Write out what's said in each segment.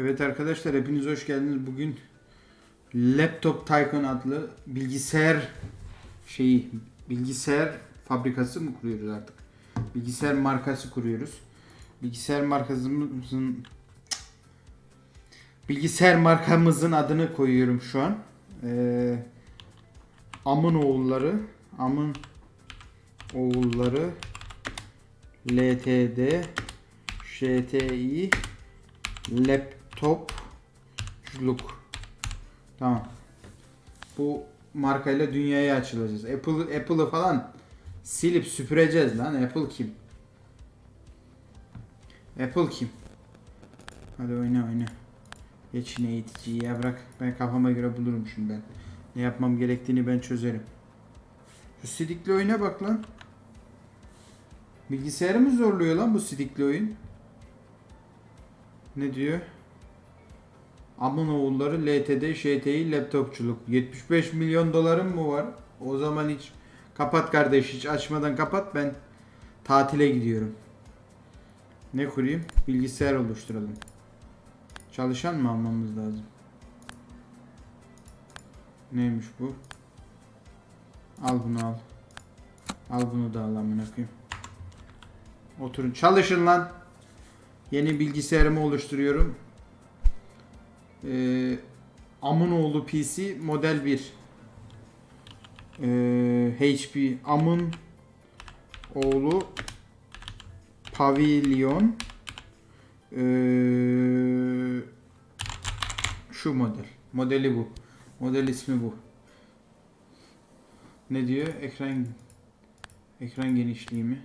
Evet arkadaşlar hepiniz hoş geldiniz. Bugün Laptop Tycoon adlı bilgisayar şeyi bilgisayar fabrikası mı kuruyoruz artık? Bilgisayar markası kuruyoruz. Bilgisayar markamızın bilgisayar markamızın adını koyuyorum şu an. Ee, Amın oğulları Amın oğulları LTD ŞTİ laptopculuk. Tamam. Bu markayla dünyaya açılacağız. Apple Apple'ı falan silip süpüreceğiz lan. Apple kim? Apple kim? Hadi oyna oyna. Geç yine eğiticiyi ya bırak. Ben kafama göre bulurum şimdi ben. Ne yapmam gerektiğini ben çözerim. Şu sidikli oyuna bak lan. Bilgisayarı mı zorluyor lan bu sidikli oyun? Ne diyor? Amın oğulları LTD ŞTİ laptopçuluk. 75 milyon dolarım mı var? O zaman hiç kapat kardeş hiç açmadan kapat ben tatile gidiyorum. Ne kurayım? Bilgisayar oluşturalım. Çalışan mı almamız lazım? Neymiş bu? Al bunu al. Al bunu da al amına koyayım. Oturun çalışın lan. Yeni bilgisayarımı oluşturuyorum. Ee, Amunoğlu PC model 1. Ee, HP Amın oğlu Pavilion ee, şu model. Modeli bu. Model ismi bu. Ne diyor? Ekran ekran genişliği mi?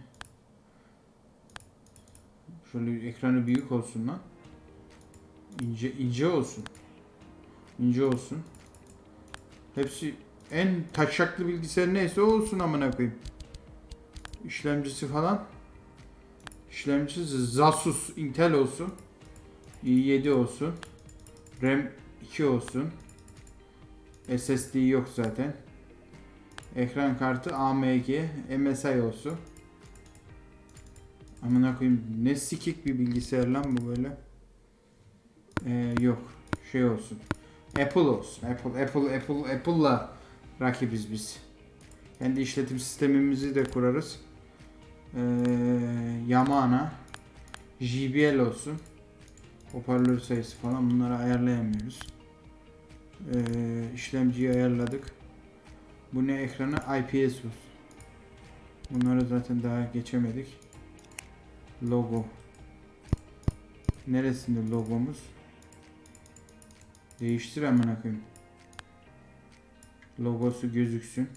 Şöyle ekranı büyük olsun lan. İnce ince olsun. İnce olsun. Hepsi en taşaklı bilgisayar neyse olsun amına koyayım. İşlemcisi falan. İşlemcisi Zasus Intel olsun. i7 olsun. RAM 2 olsun. SSD yok zaten. Ekran kartı AMG MSI olsun. Amına koyayım ne sikik bir bilgisayar lan bu böyle. Ee, yok şey olsun. Apple olsun. Apple Apple Apple Apple'la rakibiz biz. Kendi işletim sistemimizi de kurarız. Ee, Yamana JBL olsun. Hoparlör sayısı falan bunları ayarlayamıyoruz. Ee, işlemciyi ayarladık. Bu ne ekranı? IPS olsun. Bunları zaten daha geçemedik. Logo. Neresinde logomuz? Değiştir amına koyayım. Logosu gözüksün.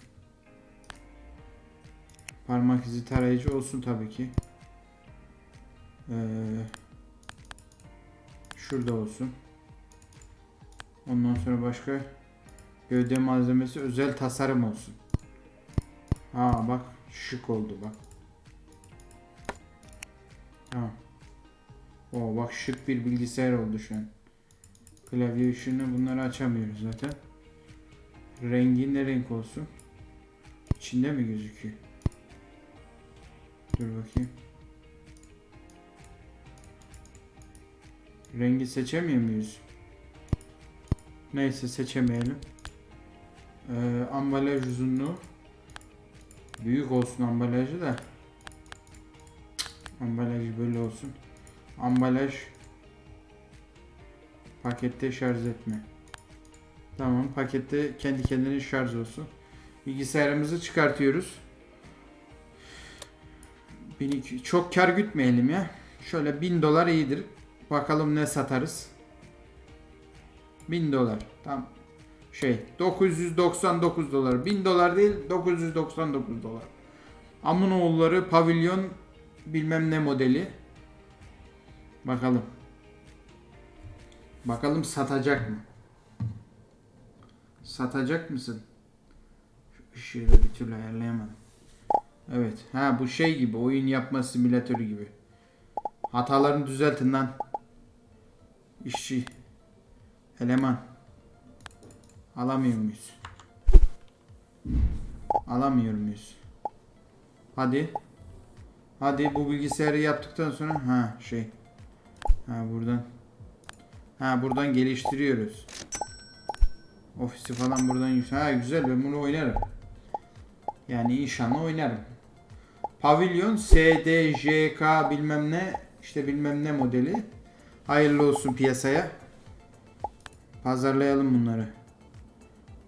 Parmak izi tarayıcı olsun tabii ki. Ee, şurada olsun. Ondan sonra başka gövde malzemesi özel tasarım olsun. Ha bak şık oldu bak. Tamam. O bak şık bir bilgisayar oldu şu an. Klavye ışığını bunları açamıyoruz zaten. Rengi ne renk olsun? İçinde mi gözüküyor? Dur bakayım. Rengi seçemiyor muyuz? Neyse seçemeyelim. Ee, ambalaj uzunluğu büyük olsun ambalajı da. Ambalajı böyle olsun. Ambalaj pakette şarj etme. Tamam pakette kendi kendine şarj olsun. Bilgisayarımızı çıkartıyoruz. 1200 çok kar gütmeyelim ya. Şöyle 1000 dolar iyidir. Bakalım ne satarız. 1000 dolar. Tam şey 999 dolar. 1000 dolar değil 999 dolar. Amunoğulları pavilyon bilmem ne modeli. Bakalım. Bakalım satacak mı? Satacak mısın? Şu ışığı bir türlü ayarlayamadım. Evet. Ha bu şey gibi. Oyun yapma simülatörü gibi. Hatalarını düzeltin lan. İşçi. Eleman. Alamıyor muyuz? Alamıyor muyuz? Hadi. Hadi bu bilgisayarı yaptıktan sonra ha şey. Ha buradan Ha buradan geliştiriyoruz. Ofisi falan buradan yüksek. Ha güzel ben bunu oynarım. Yani inşallah oynarım. Pavilyon SDJK bilmem ne işte bilmem ne modeli. Hayırlı olsun piyasaya. Pazarlayalım bunları.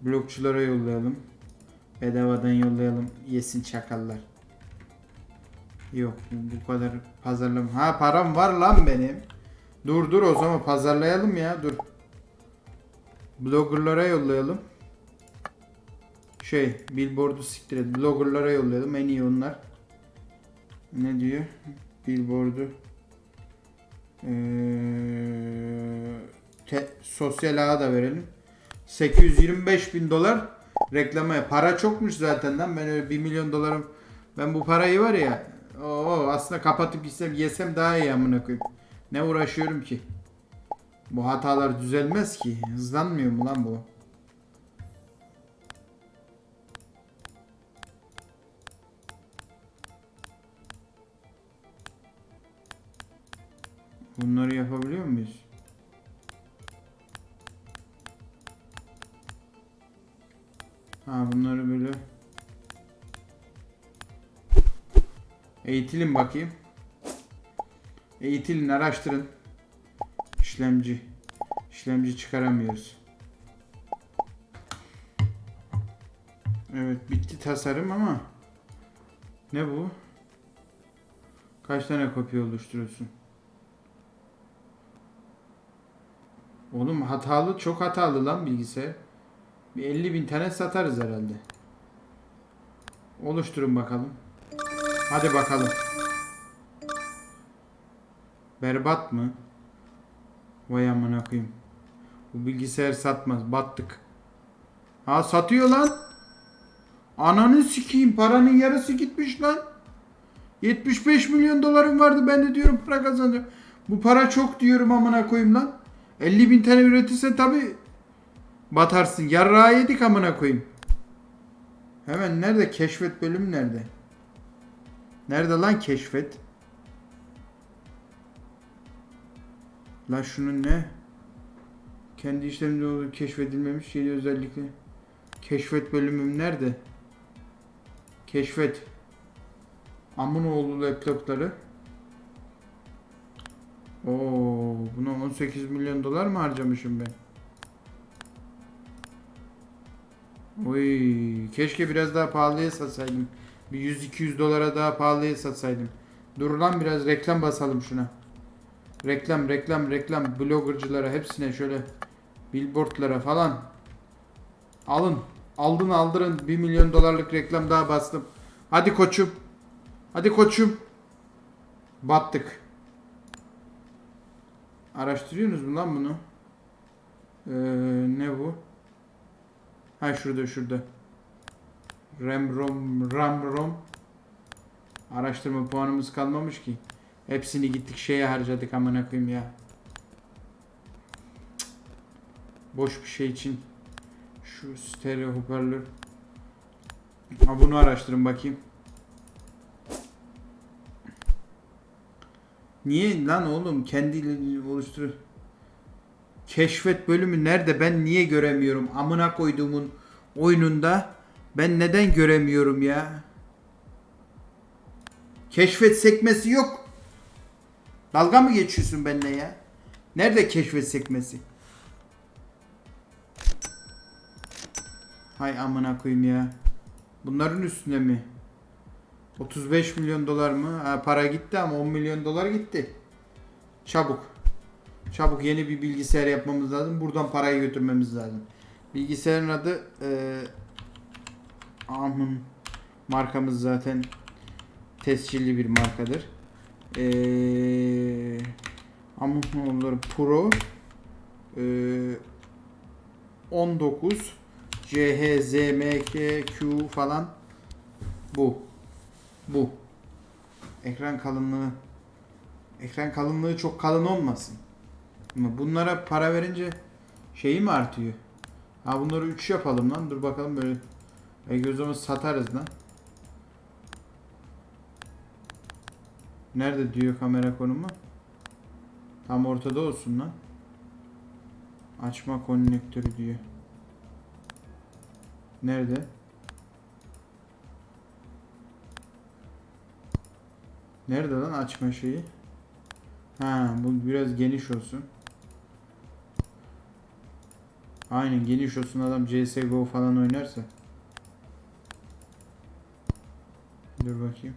Blokçulara yollayalım. Bedavadan yollayalım. Yesin çakallar. Yok bu kadar pazarlama. Ha param var lan benim. Dur dur o zaman pazarlayalım ya dur. Bloggerlara yollayalım. Şey billboardu siktir et. Bloggerlara yollayalım en iyi onlar. Ne diyor? Billboardu. Ee, te- sosyal ağa da verelim. 825 bin dolar reklamaya. Para çokmuş zaten lan. Ben öyle 1 milyon dolarım. Ben bu parayı var ya. Oo, aslında kapatıp gitsem yesem daha iyi amına koyayım. Ne uğraşıyorum ki? Bu hatalar düzelmez ki. Hızlanmıyor mu lan bu? Bunları yapabiliyor muyuz? Ha bunları böyle eğitilin bakayım. Eğitilin, araştırın. İşlemci. İşlemci çıkaramıyoruz. Evet bitti tasarım ama ne bu? Kaç tane kopya oluşturuyorsun? Oğlum hatalı çok hatalı lan bilgisayar. Bir 50 bin tane satarız herhalde. Oluşturun bakalım. Hadi bakalım. Berbat mı? Vay amına koyayım. Bu bilgisayar satmaz. Battık. Ha satıyor lan. Ananı sikeyim. Paranın yarısı gitmiş lan. 75 milyon dolarım vardı. Ben de diyorum para kazanacağım. Bu para çok diyorum amına koyayım lan. 50 bin tane üretirsen tabi batarsın. Yarrağı yedik amına koyayım. Hemen nerede? Keşfet bölümü nerede? Nerede lan keşfet? Lan şunun ne? Kendi işleminde olduğu keşfedilmemiş yeni özellikle. Keşfet bölümüm nerede? Keşfet. Amunoğlu laptopları. Oo, buna 18 milyon dolar mı harcamışım ben? Oy, keşke biraz daha pahalıya satsaydım. Bir 100-200 dolara daha pahalıya satsaydım. Dur lan biraz reklam basalım şuna. Reklam, reklam, reklam. Bloggercılara hepsine şöyle billboardlara falan. Alın. Aldın aldırın. 1 milyon dolarlık reklam daha bastım. Hadi koçum. Hadi koçum. Battık. Araştırıyorsunuz mu lan bunu? Ee, ne bu? Ha şurada şurada. RAM ROM RAM ROM. Araştırma puanımız kalmamış ki. Hepsini gittik şeye harcadık amına koyayım ya. Boş bir şey için. Şu stereo hoparlör. Ha bunu araştırın bakayım. Niye lan oğlum kendiyle oluştur. Keşfet bölümü nerede? Ben niye göremiyorum? Amına koyduğumun oyununda ben neden göremiyorum ya? Keşfet sekmesi yok. Dalga mı geçiyorsun benimle ya? Nerede keşfet sekmesi? Hay amına koyayım ya. Bunların üstünde mi? 35 milyon dolar mı? Ha, para gitti ama 10 milyon dolar gitti. Çabuk. Çabuk yeni bir bilgisayar yapmamız lazım. Buradan parayı götürmemiz lazım. Bilgisayarın adı e, Amın markamız zaten tescilli bir markadır. Eee Amın olur Pro eee 19 CHZMKQ falan bu. Bu. Ekran kalınlığı ekran kalınlığı çok kalın olmasın. Ama bunlara para verince şeyi mi artıyor? Ha bunları 3 yapalım lan. Dur bakalım böyle. O zaman satarız lan. Nerede diyor kamera konumu? Tam ortada olsun lan. Açma konnektörü diyor. Nerede? Nerede lan açma şeyi? Ha bu biraz geniş olsun. Aynen geniş olsun adam CSGO falan oynarsa. Dur bakayım.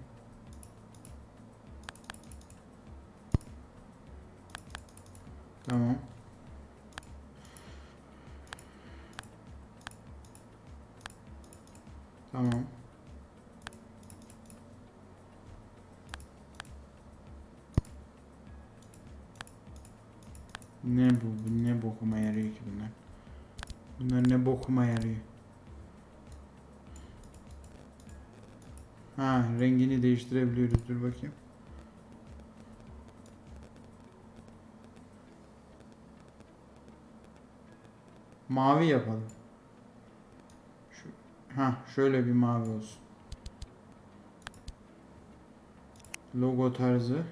Tamam. Tamam. Ne bu? bu Ne bokuma yarıyor ki bunlar? Bunlar ne bokuma yarıyor? Ha, rengini değiştirebiliyoruz. Dur bakayım. Mavi yapalım. Şu, ha, şöyle bir mavi olsun. Logo tarzı.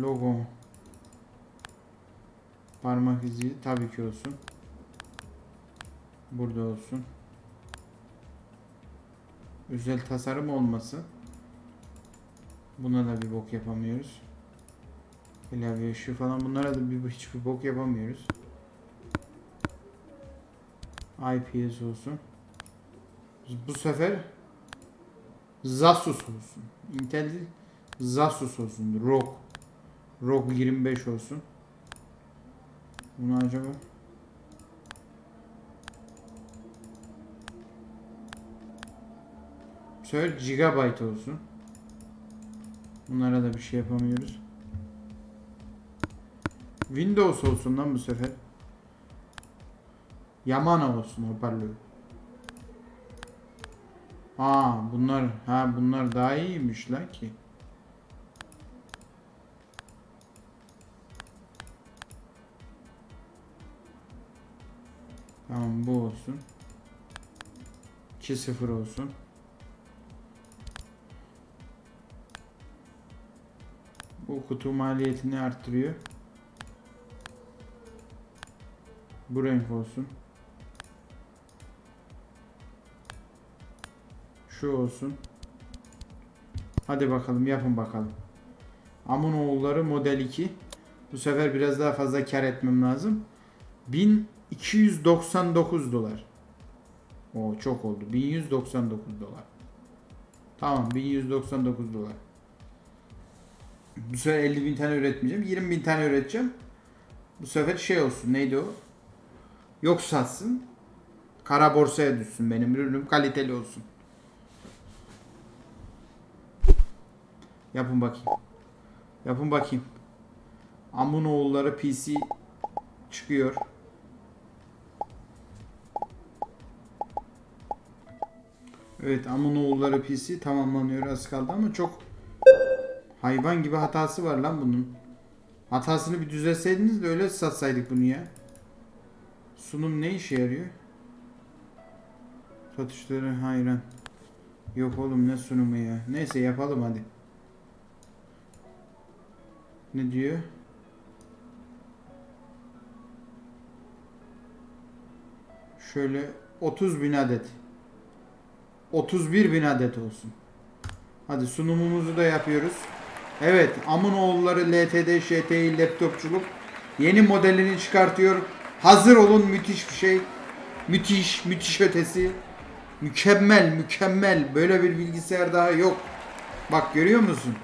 Logo. Parmak izi tabii ki olsun. Burada olsun. Özel tasarım olmasın. Buna da bir bok yapamıyoruz. Klavye ışığı falan bunlara da bir hiçbir bok yapamıyoruz. IPS olsun. Bu sefer Zasus olsun. Intel Zasus olsun. ROG. ROG 25 olsun. Bunu acaba sefer gigabyte olsun. Bunlara da bir şey yapamıyoruz. Windows olsun lan bu sefer. Yamana olsun hoparlör. Ha bunlar ha bunlar daha iyiymiş la ki. Tamam bu olsun. 2-0 olsun. Bu kutu maliyetini arttırıyor. Bu renk olsun. Şu olsun. Hadi bakalım yapın bakalım. Amunoğulları model 2. Bu sefer biraz daha fazla kar etmem lazım. 1299 dolar. O çok oldu. 1199 dolar. Tamam 1199 dolar. Bu sefer 50 bin tane üretmeyeceğim. 20 bin tane üreteceğim. Bu sefer şey olsun. Neydi o? Yok satsın. Kara borsaya düşsün benim ürünüm kaliteli olsun. Yapın bakayım. Yapın bakayım. Amunoğulları PC çıkıyor. Evet Amunoğulları PC tamamlanıyor az kaldı ama çok hayvan gibi hatası var lan bunun. Hatasını bir düzelseydiniz de öyle satsaydık bunu ya. Sunum ne işe yarıyor? Satışları hayran. Yok oğlum ne sunumu ya. Neyse yapalım hadi. Ne diyor? Şöyle 30 bin adet. 31 bin adet olsun. Hadi sunumumuzu da yapıyoruz. Evet Amunoğulları LTD ŞTİ laptopçuluk yeni modelini çıkartıyor. Hazır olun müthiş bir şey. Müthiş, müthiş ötesi. Mükemmel, mükemmel. Böyle bir bilgisayar daha yok. Bak görüyor musun?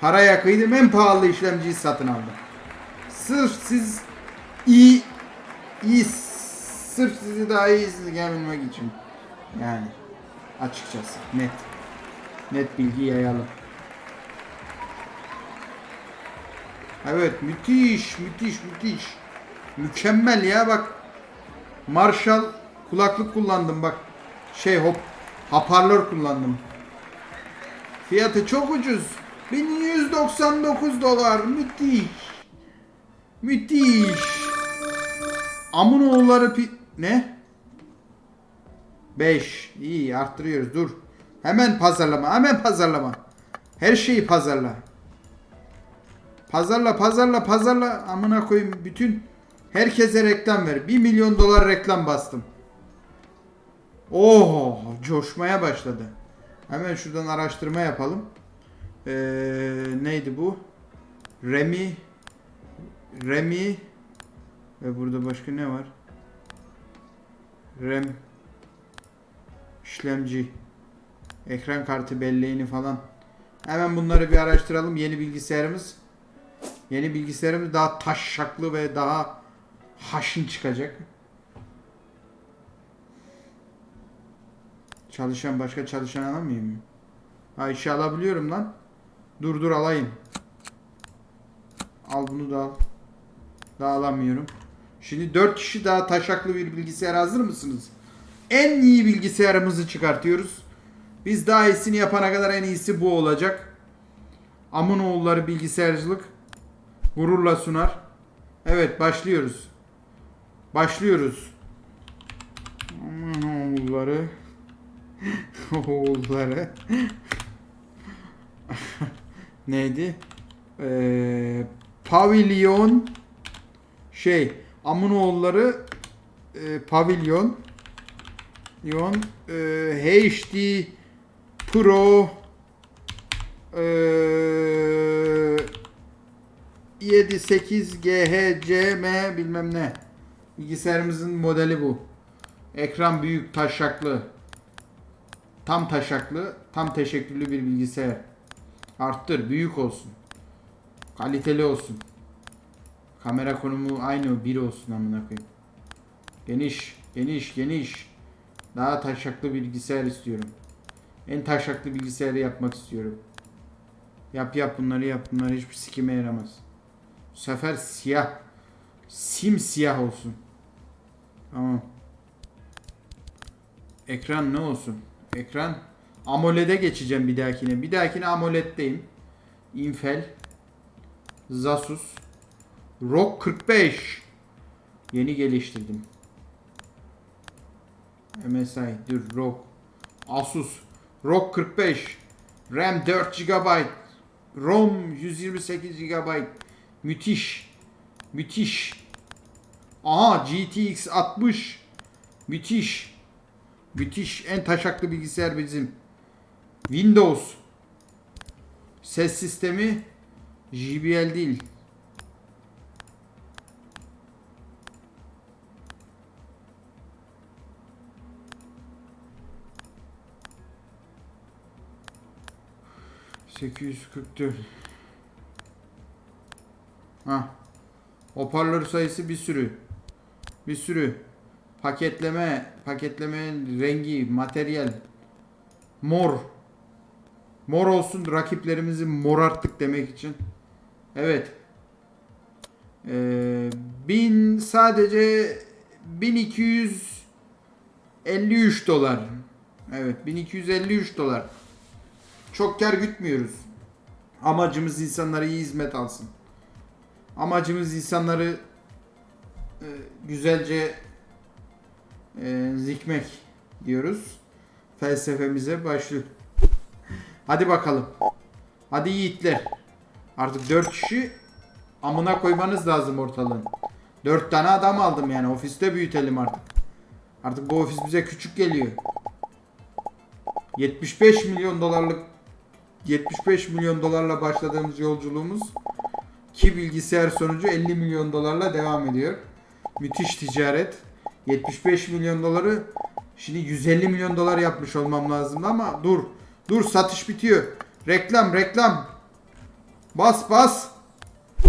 Paraya kıydım en pahalı işlemciyi satın aldım. Sırf siz iyi iyi sırf sizi daha iyi izleyebilmek için. Yani açıkçası net. Net bilgi yayalım. Evet müthiş müthiş müthiş. Mükemmel ya bak. Marshall kulaklık kullandım bak. Şey hop hoparlör kullandım. Fiyatı çok ucuz. 1199 dolar. Müthiş. Müthiş. Amunoğulları pi... Ne? 5. İyi arttırıyoruz. Dur. Hemen pazarlama. Hemen pazarlama. Her şeyi pazarla. Pazarla pazarla pazarla amına koyayım bütün herkese reklam ver. 1 milyon dolar reklam bastım. Oo coşmaya başladı. Hemen şuradan araştırma yapalım. Ee, neydi bu? Remi Remi ve burada başka ne var? RAM işlemci ekran kartı belleğini falan. Hemen bunları bir araştıralım. Yeni bilgisayarımız yeni bilgisayarımız daha taşşaklı ve daha haşin çıkacak. Çalışan başka çalışan alamıyor muyum? Ha işe alabiliyorum lan. Dur dur alayım. Al bunu da al. Daha alamıyorum. Şimdi 4 kişi daha taşaklı bir bilgisayar hazır mısınız? En iyi bilgisayarımızı çıkartıyoruz. Biz daha iyisini yapana kadar en iyisi bu olacak. Amunoğulları bilgisayarcılık gururla sunar. Evet başlıyoruz. Başlıyoruz. Amunoğulları oğulları neydi? Ee, pavilyon şey Amunoğulları e, pavilyon Yon e, HD Pro e, 78 GHCM bilmem ne. Bilgisayarımızın modeli bu. Ekran büyük, taşaklı. Tam taşaklı, tam teşekkürlü bir bilgisayar. Arttır, büyük olsun. Kaliteli olsun. Kamera konumu aynı, bir olsun amına koyayım. Geniş, geniş, geniş. Daha taşaklı bilgisayar istiyorum. En taşaklı bilgisayarı yapmak istiyorum. Yap yap bunları yap. Bunlar hiçbir sikime yaramaz. Bu sefer siyah. Simsiyah olsun. Tamam. Ekran ne olsun? Ekran AMOLED'e geçeceğim bir dahakine. Bir dahakine AMOLED'deyim. Intel Asus ROG 45 Yeni geliştirdim. MSI dur ROG Asus ROG 45 RAM 4 GB ROM 128 GB Müthiş Müthiş Aha GTX 60 Müthiş. Müthiş. En taşaklı bilgisayar bizim. Windows. Ses sistemi JBL değil. ...844... Ha. Hoparlör sayısı bir sürü. Bir sürü. Paketleme, paketleme rengi, materyal. Mor. Mor olsun rakiplerimizi morarttık demek için. Evet. Ee, bin sadece 1253 dolar. Evet 1253 dolar. Çok kar gütmüyoruz. Amacımız insanlara iyi hizmet alsın. Amacımız insanları güzelce e, zikmek diyoruz. Felsefemize başlıyor. Hadi bakalım. Hadi yiğitler. Artık 4 kişi amına koymanız lazım ortalığın. 4 tane adam aldım yani ofiste büyütelim artık. Artık bu ofis bize küçük geliyor. 75 milyon dolarlık 75 milyon dolarla başladığımız yolculuğumuz ki bilgisayar sonucu 50 milyon dolarla devam ediyor. Müthiş ticaret. 75 milyon doları şimdi 150 milyon dolar yapmış olmam lazım ama dur. Dur satış bitiyor. Reklam reklam. Bas bas.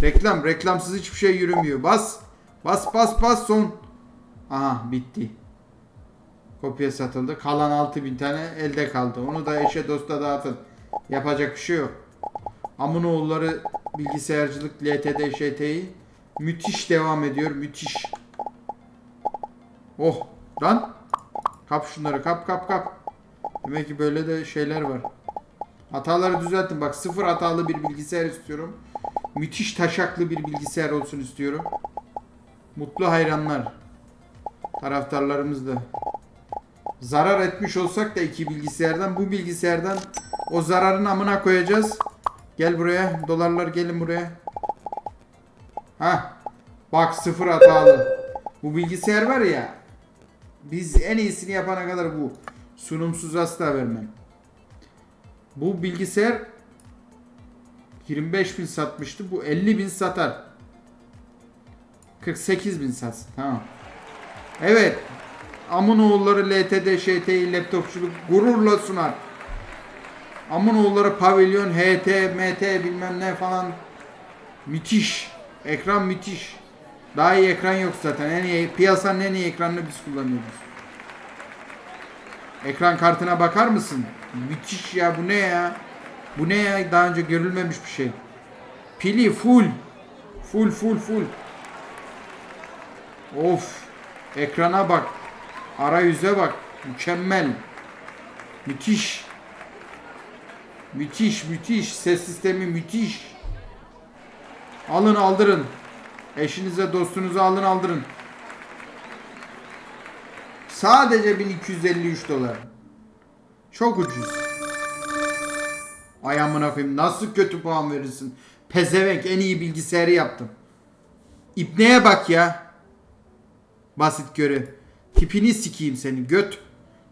Reklam reklamsız hiçbir şey yürümüyor. Bas. Bas bas bas son. Aha bitti. Kopya satıldı. Kalan 6000 tane elde kaldı. Onu da eşe dosta dağıtın. Yapacak bir şey yok. Amunoğulları bilgisayarcılık LTD ŞT'yi müthiş devam ediyor. Müthiş. Oh lan. Kap şunları kap kap kap. Demek ki böyle de şeyler var. Hataları düzeltin. Bak sıfır hatalı bir bilgisayar istiyorum. Müthiş taşaklı bir bilgisayar olsun istiyorum. Mutlu hayranlar. Taraftarlarımız da. Zarar etmiş olsak da iki bilgisayardan bu bilgisayardan o zararın amına koyacağız. Gel buraya. Dolarlar gelin buraya. Ha. Bak sıfır hatalı. Bu bilgisayar var ya. Biz en iyisini yapana kadar bu. Sunumsuz asla vermem. Bu bilgisayar 25 bin satmıştı. Bu 50 bin satar. 48 bin satsın. Tamam. Evet. Amunoğulları LTD, ŞTİ, laptopçuluk gururla sunar. Amunoğulları pavilyon, HT, MT bilmem ne falan. Müthiş. Ekran müthiş. Daha iyi ekran yok zaten. En iyi, piyasanın en iyi ekranını biz kullanıyoruz. Ekran kartına bakar mısın? Müthiş ya bu ne ya? Bu ne ya? Daha önce görülmemiş bir şey. Pili full. Full full full. Of. Ekrana bak. Arayüze bak. Mükemmel. Müthiş. Müthiş müthiş. Ses sistemi müthiş. Alın aldırın. Eşinize dostunuza alın aldırın. Sadece 1253 dolar. Çok ucuz. Ay amına nasıl kötü puan verirsin? Pezevenk en iyi bilgisayarı yaptım. İbneye bak ya. Basit göre. Tipini sikeyim seni göt.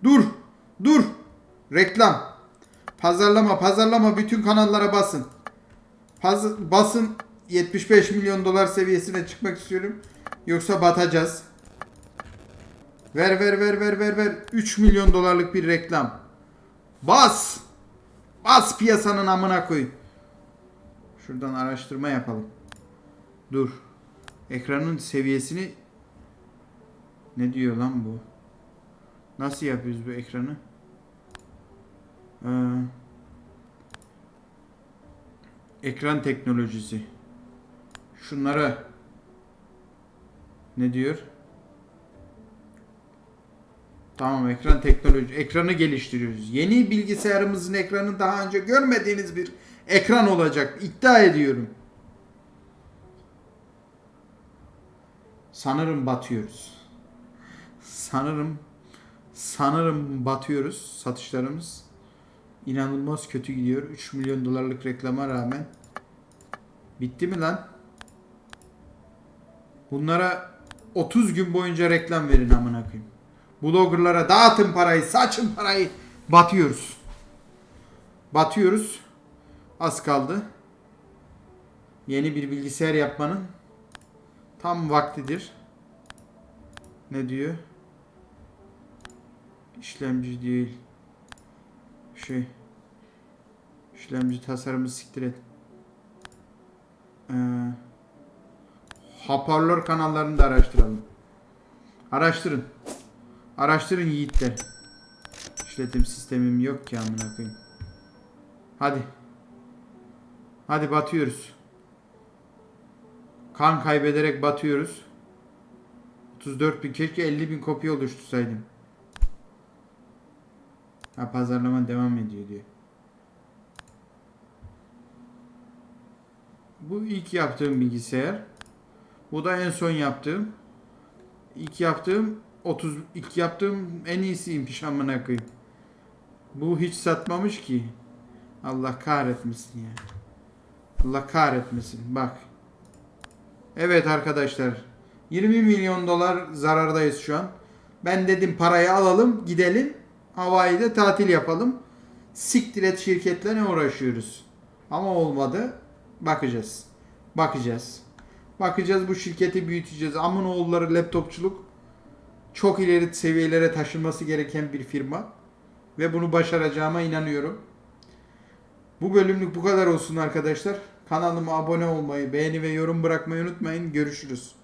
Dur. Dur. Reklam. Pazarlama pazarlama bütün kanallara basın. Paz- basın 75 milyon dolar seviyesine çıkmak istiyorum. Yoksa batacağız. Ver ver ver ver ver ver. 3 milyon dolarlık bir reklam. Bas. Bas piyasanın amına koy. Şuradan araştırma yapalım. Dur. Ekranın seviyesini ne diyor lan bu? Nasıl yapıyoruz bu ekranı? Ee, ekran teknolojisi. Şunlara ne diyor? Tamam ekran teknoloji. Ekranı geliştiriyoruz. Yeni bilgisayarımızın ekranı daha önce görmediğiniz bir ekran olacak. İddia ediyorum. Sanırım batıyoruz. Sanırım sanırım batıyoruz satışlarımız. İnanılmaz kötü gidiyor. 3 milyon dolarlık reklama rağmen. Bitti mi lan? Bunlara 30 gün boyunca reklam verin amına koyayım. Bloggerlara dağıtın parayı, saçın parayı. Batıyoruz. Batıyoruz. Az kaldı. Yeni bir bilgisayar yapmanın tam vaktidir. Ne diyor? İşlemci değil. Şey. İşlemci tasarımı siktir et. Ee, hoparlör kanallarını da araştıralım. Araştırın. Araştırın yiğitler. İşletim sistemim yok ki amına koyayım. Hadi. Hadi batıyoruz. Kan kaybederek batıyoruz. 34 bin keşke 50 bin kopya oluştursaydım. Ha pazarlama devam ediyor diyor. Bu ilk yaptığım bilgisayar. Bu da en son yaptığım. İlk yaptığım 30 ilk yaptığım en iyisiymiş amına koyayım. Bu hiç satmamış ki. Allah kahretmesin ya. Allah kahretmesin. Bak. Evet arkadaşlar. 20 milyon dolar zarardayız şu an. Ben dedim parayı alalım, gidelim. Hawaii'de tatil yapalım. Siktir et şirketle ne uğraşıyoruz. Ama olmadı. Bakacağız. Bakacağız. Bakacağız bu şirketi büyüteceğiz. Amın oğulları laptopçuluk çok ileri seviyelere taşınması gereken bir firma. Ve bunu başaracağıma inanıyorum. Bu bölümlük bu kadar olsun arkadaşlar. Kanalıma abone olmayı, beğeni ve yorum bırakmayı unutmayın. Görüşürüz.